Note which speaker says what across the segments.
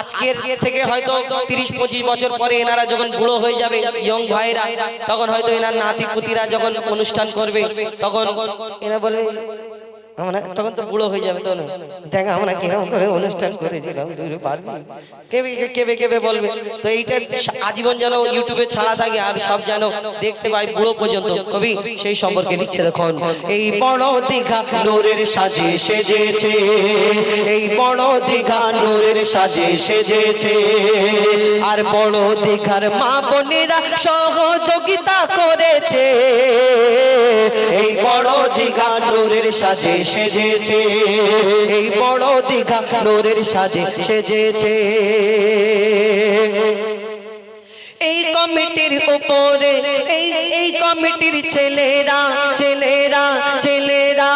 Speaker 1: আজকের থেকে হয়তো তিরিশ, পঁচিশ বছর পরে এনারা যখন বুড়ো হয়ে যাবে ইয়ং ভাইরা, তখন হয়তো এনার নাতি পুতিরা যখন অনুষ্ঠান করবে, তখন এরা বলবে আমরা তখন তো বুড়ো হয়ে যাবে তো না দেখ আমরা কীরকম করে অনুষ্ঠান করেছিলাম তুই পারবি কেবে কেবে কেবে বলবে, তো এইটা আজীবন যেন ইউটিউবে ছাড়া থাকে আর সব যেন দেখতে পাই বুড়ো পর্যন্ত। কবি, সেই সম্পর্কে লিখছে দেখুন, এই বড় দীঘা নূরের সাজে সেজেছে, এই বড় দীঘা নূরের সাজে সেজেছে, আর বড় দীঘার মা বোনেরা সহযোগিতা করেছে। এই বড় দীঘা নোরের সাজে সেজেছে এই বড় দীঘা নোরের সাজে সেজেছে। কমিটির উপরে, এই এই কমিটির ছেলেরা ছেলেরা ছেলেরা,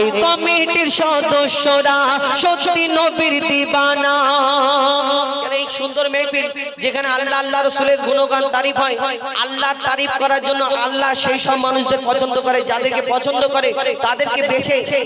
Speaker 1: এই কমিটির সদস্যরা সত্যি নবীর দিবানা। সেই সব মানুষদের পছন্দ করে, যাদেরকে পছন্দ করে, তাদেরকে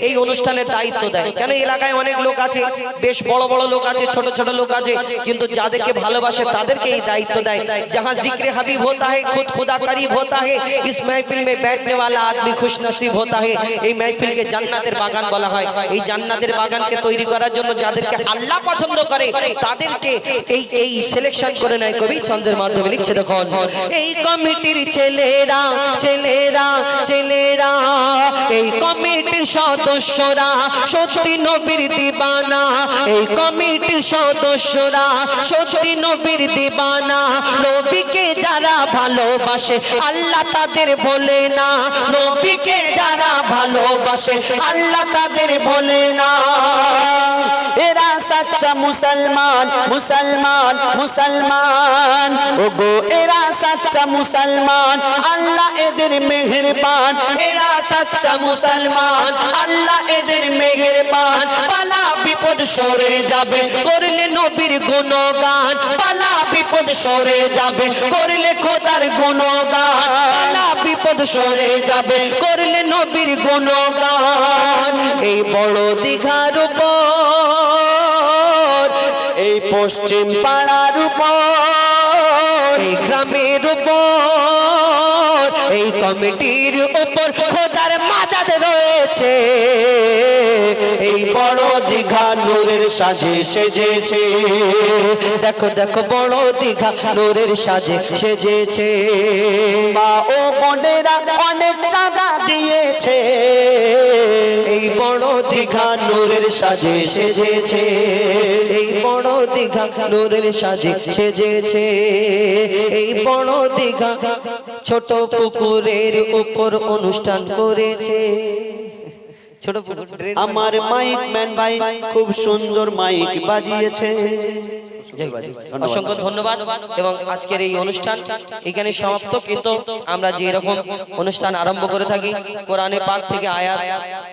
Speaker 1: এই অনুষ্ঠানের দায়িত্ব দেয়। কেন এলাকায় অনেক লোক আছে, বেশ বড় বড় লোক আছে, ছোট ছোট লোক আছে, কিন্তু যাদেরকে ভালোবাসে তাদেরকে এই দায়িত্ব দেয়। जहाँ जिक्र हबीब होता है खुद खुदा करीब होता है इस महफिल में बैठने वाला आदमी खुश नसीब होता है এই মাহফিলকে জান্নাতের বাগান বলা হয় এই জান্নাতের বাগানকে তৈরি করার জন্য যাদেরকে আল্লাহ পছন্দ করে তাদেরকে এই এই সিলেকশন করে নেয় কবি ছন্দের মাধ্যমে লিখছে দেখুন এই কমিটির ছেলেরা ছেলেরা ছেলেরা এই কমিটির সদস্যরা সত্যি নবীর দিবানা এই কমিটির সদস্যরা সত্যি নবীর দিবানা নবীকে যারা ভালোবাসে, আল্লাহ তাদের বলে না। নবীকে যারা ভালোবাসে, আল্লাহ তাদের বলে না।
Speaker 2: এরা সাচ্চা মুসলমান মুসলমান মুসলমান। ওগো, এরা সাচ্চা মুসলমান, আল্লাহ এদের মেহেরবান। এরা সাচ্চা মুসলমান, আল্লাহ এদের মেহেরবান। পালা বিপদ সরে যাবে, করলে নবীর গুণগান। পালা বিপদ সরে যাবে, করলে খোদার গুণগান। পালা বিপদ সরে যাবে, করলে নবীর গুণগান। এই বড় দীঘার উপর পশ্চিম পাড়ার উপর,
Speaker 1: এই গ্রামের উপর, এই কমিটির উপর খোদার মাদাদ রয়েছে। এই বড় দীঘা নূরের সাজে সেজেছে। দেখো দেখো, বড় দীঘা নূরের সাজে সেজেছে।
Speaker 2: মা ও বোনেরা অনেক চাঁদা দিয়েছে।
Speaker 1: এই বড় দীঘা নূরের সাজে সেজেছে। এই বড় দীঘা নূরের সাজে সেজেছে। এই বড় দীঘা ছোট পুকুরের উপর অনুষ্ঠান করেছে। ছোট
Speaker 2: আমার মাইক ম্যান ভাই খুব সুন্দর মাইক বাজিয়েছে।
Speaker 1: অসংখ্য ধন্যবাদ। এবং আজকের এই অনুষ্ঠান এখানে সমাপ্ত কিন্তু আমরা যে এরকম অনুষ্ঠান আরম্ভ করে থাকি কোরআনে পাক থেকে আয়াত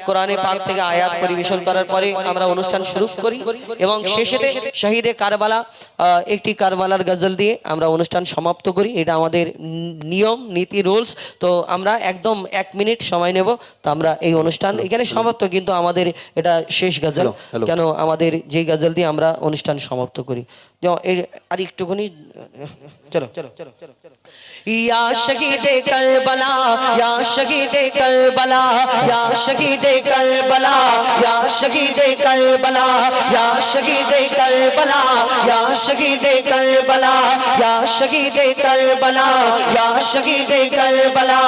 Speaker 1: কোরআনে পাক থেকে আয়াত পরিবেশন করার পরে আমরা অনুষ্ঠান শুরু করি এবং শেষেতে শহীদে কারবালা একটি কারবালার গজল দিয়ে আমরা অনুষ্ঠান সমাপ্ত করি। এটা আমাদের নিয়ম নীতি রুলস। তো আমরা একদম এক মিনিট সময় নেব তো আমরা এই অনুষ্ঠান এখানে সমাপ্ত কিন্তু আমাদের এটা শেষ গজল। কেন আমাদের যে গজল দিয়ে আমরা অনুষ্ঠান সমাপ্ত করি। যেমন এর আর একটুখানি চলো ইয়া শহীদে কারবালা ইয়া শহীদে কারবালা ইয়া শহীদে কারবালা ইয়া শহীদে কারবালা ইয়া শহীদে কারবালা ইয়া শহীদে কারবালা ইয়া শহীদে কারবালা ইয়া শহীদে কারবালা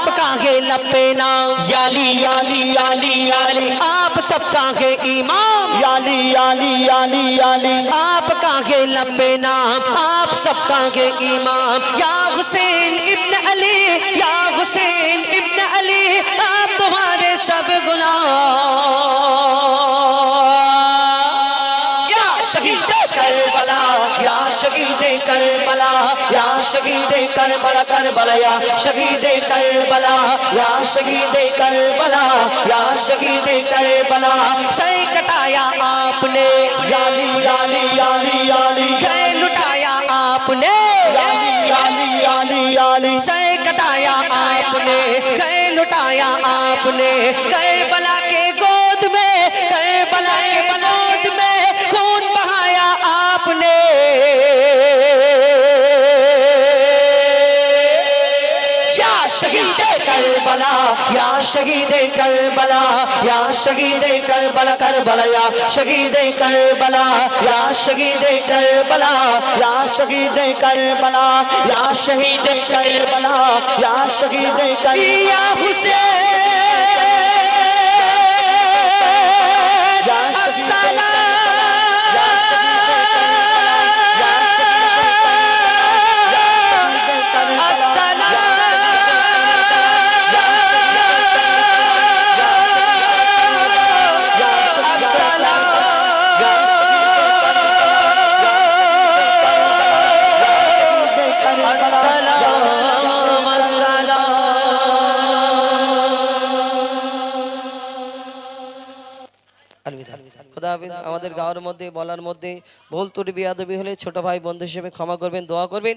Speaker 1: आपका है लपेना
Speaker 2: याली याली याली याली
Speaker 1: आप सबका है इमाम
Speaker 2: याली याली याली याली
Speaker 1: کا گے لمبے نام، آپ سب کا گے امام۔ یا حسین ابن علی، یا حسین ابن علی، آپ تمہارے سب گناہ یا شہید کربلا، یا شہید کربلا، یا شہید کربلا کربلا، یا شہید کربلا، یا شہید کربلا، یا شہید کربلا۔
Speaker 2: سے کٹایا آپ نے
Speaker 1: یا लुटाया आपने गए کربلا، یا شہید کربلا، یا شہید کربلا کربلا،
Speaker 2: یا شہید کربلا، یا شہید کربلا، یا شہید کربلا،
Speaker 1: یا شہید
Speaker 2: کربلا، یا
Speaker 1: شہید
Speaker 2: کربلا۔ یا حسین
Speaker 3: খোদা হাফিজ আমাদের গাওয়ার মধ্যে বলার মধ্যে ভুল ত্রুটি বিয়াদবি হলে ছোট ভাই বন্ধু হিসেবে ক্ষমা করবেন দোয়া করবেন।